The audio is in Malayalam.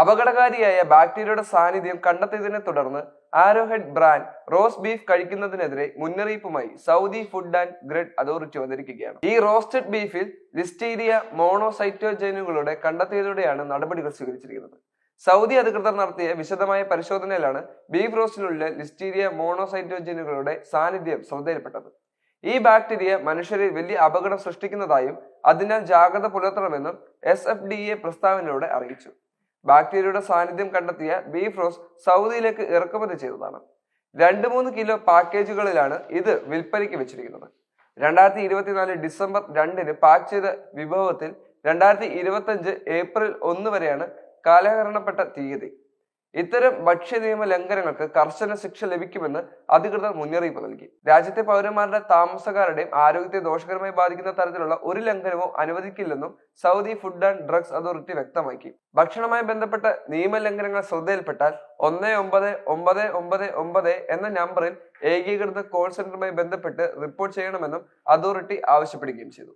അപകടകാരിയായ ബാക്ടീരിയയുടെ സാന്നിധ്യം കണ്ടെത്തിയതിനെ തുടർന്ന് ആരോഹെഡ് ബ്രാൻഡ് റോസ്റ്റ് ബീഫ് കഴിക്കുന്നതിനെതിരെ മുന്നറിയിപ്പുമായി Saudi food and grid authority വന്നിരിക്കുകയാണ്. ഈ റോസ്റ്റഡ് ബീഫിൽ ലിസ്റ്റീരിയ മോണോസൈറ്റോജനുകളുടെ കണ്ടെത്തിയതോടെയാണ് നടപടികൾ സ്വീകരിച്ചിരിക്കുന്നത്. സൗദി അധികൃതർ നടത്തിയ വിശദമായ പരിശോധനയിലാണ് ബീഫ് റോസ്റ്റിലുള്ള ലിസ്റ്റീരിയ മോണോസൈറ്റോജനുകളുടെ സാന്നിധ്യം ശ്രദ്ധയിൽപ്പെട്ടത്. ഈ ബാക്ടീരിയ മനുഷ്യരിൽ വലിയ അപകടം സൃഷ്ടിക്കുന്നതായും അതിനാൽ ജാഗ്രത പുലർത്തണമെന്നും എസ് എഫ് ഡി എ പ്രസ്താവനയിലൂടെ അറിയിച്ചു. ബാക്ടീരിയയുടെ സാന്നിധ്യം കണ്ടെത്തിയ ബീഫ് റോസ് സൗദിയിലേക്ക് ഇറക്കുമതി ചെയ്തതാണ്. രണ്ട് മൂന്ന് കിലോ പാക്കേജുകളിലാണ് ഇത് വിൽപ്പനയ്ക്ക് വെച്ചിരിക്കുന്നത്. രണ്ടായിരത്തി ഇരുപത്തിനാല് ഡിസംബർ രണ്ടിന് പാക്ക് ചെയ്ത വിഭവത്തിൽ രണ്ടായിരത്തി ഇരുപത്തഞ്ച് ഏപ്രിൽ ഒന്ന് വരെയാണ് കാലഹരണപ്പെട്ട തീയതി. ഇത്തരം ഭക്ഷ്യ നിയമ ലംഘനങ്ങൾക്ക് കർശന ശിക്ഷ ലഭിക്കുമെന്ന് അധികൃതർ മുന്നറിയിപ്പ് നൽകി. രാജ്യത്തെ പൗരന്മാരുടെ താമസക്കാരുടെയും ആരോഗ്യത്തെ ദോഷകരമായി ബാധിക്കുന്ന തരത്തിലുള്ള ഒരു ലംഘനവും അനുവദിക്കില്ലെന്നും Saudi food and drugs authority വ്യക്തമാക്കി. ഭക്ഷണവുമായി ബന്ധപ്പെട്ട നിയമലംഘനങ്ങൾ ശ്രദ്ധയിൽപ്പെട്ടാൽ ഒന്ന് ഒമ്പത് ഒമ്പത് ഒമ്പത് ഒമ്പത് എന്ന നമ്പറിൽ ഏകീകൃത കോൾ സെന്ററുമായി ബന്ധപ്പെട്ട് റിപ്പോർട്ട് ചെയ്യണമെന്നും അതോറിറ്റി ആവശ്യപ്പെടുകയും ചെയ്തു.